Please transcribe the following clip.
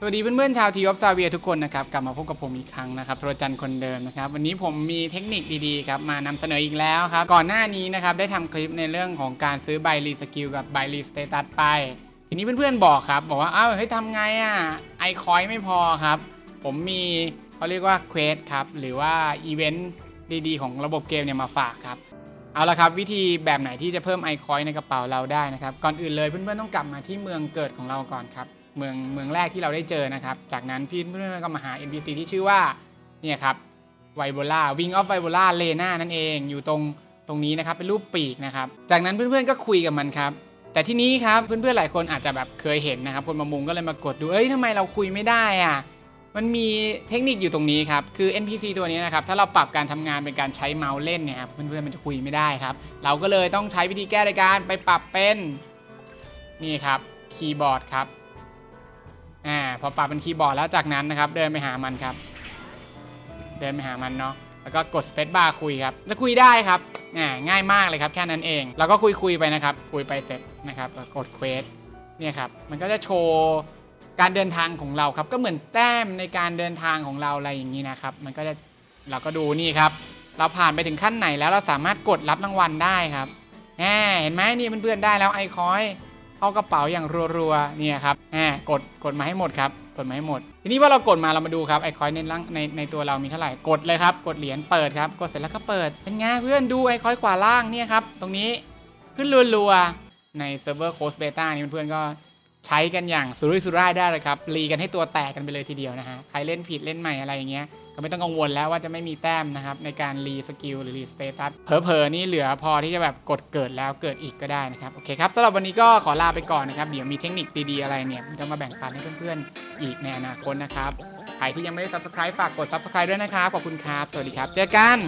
สวัสดีเพื่อนๆชาวทีออฟซาเวียทุกคนนะครับกลับมาพบกับผมอีกครั้งนะครับโทรจันทร์คนเดิมนะครับวันนี้ผมมีเทคนิคดีๆครับมานำเสนออีกแล้วครับก่อนหน้านี้นะครับได้ทำคลิปในเรื่องของการซื้อใบรีสกิลกับใบรีสเตตัสไป ทีนี้เพื่อนๆบอกครับ บอกว่าอ้าวเฮ้ยทำไงอะไอคอยไม่พอครับ ผมมีเขาเรียกว่าเควสครับหรือว่าอีเวนต์ดีๆ ของระบบเกมเนี่ยมาฝากครับเอาละครับวิธีแบบไหนที่จะเพิ่มไอคอยในกระเป๋าเราได้นะครับก่อนอื่นเลยเพื่อนๆต้องกลับมาที่เมืองเกิดของเราก่อนครับ เมืองเมืองแรกที่เราได้เจอนะครับ จากนั้นพี่เพื่อนก็มาหา NPC ที่ชื่อว่าเนี่ยครับไวโบล่าวิงออฟไวโบล่าเลน่านั่นเองอยู่ตรงตรงนี้นะครับเป็นรูปปีกนะครับ จากนั้นเพื่อนๆก็คุยกับมันครับ แต่ที่นี้ครับเพื่อนๆหลายคนอาจจะแบบเคยเห็นนะครับ คนมามุงก็เลยมากดดูเอ้ยทำไมเราคุยไม่ได้อะมันมีเทคนิคอยู่ตรงนี้ครับ คือ NPC ตัวนี้นะครับ ถ้าเราปรับการทำงานเป็นการใช้เมาส์เล่นเนี่ยครับเพื่อนๆมันจะคุยไม่ได้ครับ เราก็เลยต้องใช้วิธีแก้ในการไปปรับเป็นนี่ครับคีย์บอร์ดครับ อ่าพอปรับเป็นคีย์บอร์ดแล้วจากนั้นนะครับเดินไปหามันครับ เดินไปหามันเนาะแล้วก็กด Space Bar คุยครับจะคุยได้ครับอ่าง่ายมากเลยครับแค่นั้นเอง แล้วก็คุยคุยไปนะครับ คุยไปเสร็จนะครับกดเควสเนี่ยครับมันก็จะโชว์การเดินทางของเราครับ ก็เหมือนแต้มในการเดินทางของเราอะไรอย่างนี้นะครับ มันก็จะเราก็ดูนี่ครับ เราผ่านไปถึงขั้นไหนแล้วเราสามารถกดรับรางวัลได้ครับแหมเห็นไหมนี่เพื่อนๆได้แล้วไอคอยเข้ากระเป๋าอย่างรัวๆเนี่ยครับ กดกดมาให้หมดครับกดมาให้หมด ทีนี้ว่าเรากดมาเรามาดูครับไอคอยในร่างในในตัวเรามีเท่าไหร่กดเลยครับ กดเหรียญเปิดครับกดเสร็จแล้วก็เปิดเป็นไงเพื่อนดูไอคอยขวาล่างเนี่ยครับตรงนี้ขึ้นรัวๆในเซิร์ฟเวอร์โคสเบต้านี่เพื่อนๆก็ ใช้กันอย่างสุรุ่ยสุร่ายได้เลยครับรีกันให้ตัวแตกกันไปเลยทีเดียวนะฮะใครเล่นผิดเล่นใหม่อะไรอย่างเงี้ยก็ไม่ต้องกังวลแล้วว่าจะไม่มีแต้มนะครับในการรีสกิลหรือรีสเตตัสเผลอๆนี่เหลือพอที่จะแบบกดเกิดแล้วเกิดอีกก็ได้นะครับโอเคครับสำหรับวันนี้ก็ขอลาไปก่อนนะครับเดี๋ยวมีเทคนิคดีๆอะไรเนี่ยจะมาแบ่งปันให้เพื่อนๆอีกในอนาคตนะครับใครที่ยังไม่ได้ subscribe ฝากกด subscribe ด้วยนะครับขอบคุณครับสวัสดีครับ เจอกัน